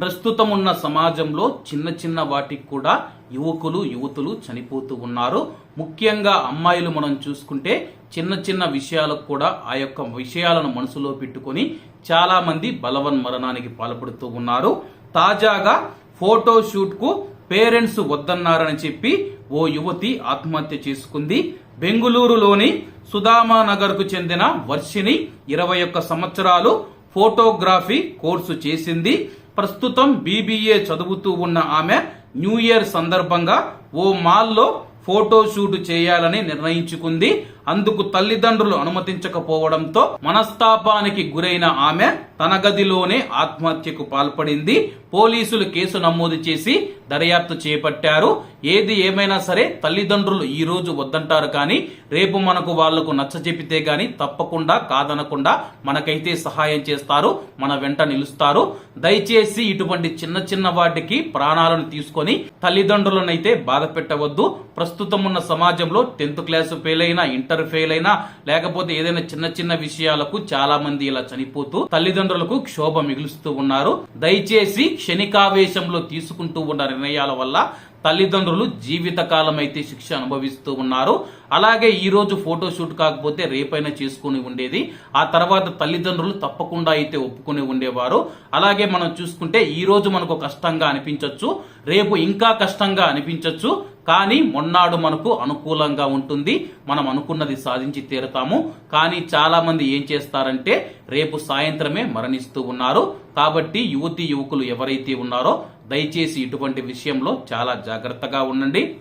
ప్రస్తుతం ఉన్న సమాజంలో చిన్న చిన్న వాటికి కూడా యువకులు యువతులు చనిపోతూ ఉన్నారు. ముఖ్యంగా అమ్మాయిలు మనం చూసుకుంటే చిన్న చిన్న విషయాలకు కూడా ఆ యొక్క విషయాలను మనసులో పెట్టుకొని చాలా మంది బలవన్ మరణానికి పాల్పడుతూ ఉన్నారు. తాజాగా ఫోటో షూట్కు పేరెంట్స్ వద్దన్నారని చెప్పి ఓ యువతి ఆత్మహత్య చేసుకుంది. బెంగుళూరులోని సుధామానగర్కు చెందిన వర్షిని ఇరవై ఒక్క సంవత్సరాలు ఫోటోగ్రఫీ కోర్సు చేసింది. ప్రస్తుతం బీబీఏ చదువుతూ ఉన్న ఆమె న్యూ ఇయర్ సందర్భంగా ఓ మాల్లో ఫోటో షూట్ చేయాలని నిర్ణయించుకుంది. అందుకు తల్లిదండ్రులు అనుమతించకపోవడంతో మనస్తాపానికి గురైన ఆమె తన గదిలోనే ఆత్మహత్యకు పాల్పడింది. పోలీసులు కేసు నమోదు చేసి దర్యాప్తు చేపట్టారు. ఏది ఏమైనా సరే తల్లిదండ్రులు ఈ రోజు వద్దంటారు కానీ రేపు మనకు వాళ్ళకు నచ్చ చెబితే గాని తప్పకుండా కాదనకుండా మనకైతే సహాయం చేస్తారు. మన వెంట నిలుస్తారు. దయచేసి ఇటువంటి చిన్న చిన్న వాటికి ప్రాణాలను తీసుకొని తల్లిదండ్రులనైతే బాధ పెట్టవద్దు. ప్రస్తుతం ఉన్న సమాజంలో టెన్త్ క్లాస్ ఫెయిల్ అయినా ఇంటర్ ఫెయిల్ అయినా లేకపోతే ఏదైనా చిన్న చిన్న విషయాలకు చాలా మంది ఇలా చనిపోతూ తల్లిదండ్రులు తల్లిదండ్రులకు క్షోభ మిగులుస్తూ ఉన్నారు. దయచేసి క్షణికావేశంలో తీసుకుంటూ ఉన్న నిర్ణయాల వల్ల తల్లిదండ్రులు జీవితకాలం అయితే శిక్ష అనుభవిస్తూ ఉన్నారు. అలాగే ఈ రోజు ఫోటో షూట్ కాకపోతే రేపైనా చేసుకుని ఉండేది. ఆ తర్వాత తల్లిదండ్రులు తప్పకుండా అయితే ఒప్పుకుని ఉండేవారు. అలాగే మనం చూసుకుంటే ఈ రోజు మనకు కష్టంగా అనిపించవచ్చు రేపు ఇంకా కష్టంగా అనిపించవచ్చు కానీ మొన్నాడు మనకు అనుకూలంగా ఉంటుంది. మనం అనుకున్నది సాధించి తీరుతాము. కానీ చాలా మంది ఏం చేస్తారంటే రేపు సాయంత్రమే మరణిస్తూ ఉన్నారు. కాబట్టి యువతి యువకులు ఎవరైతే ఉన్నారో దయచేసి ఇటువంటి విషయంలో చాలా జాగ్రత్తగా ఉండండి.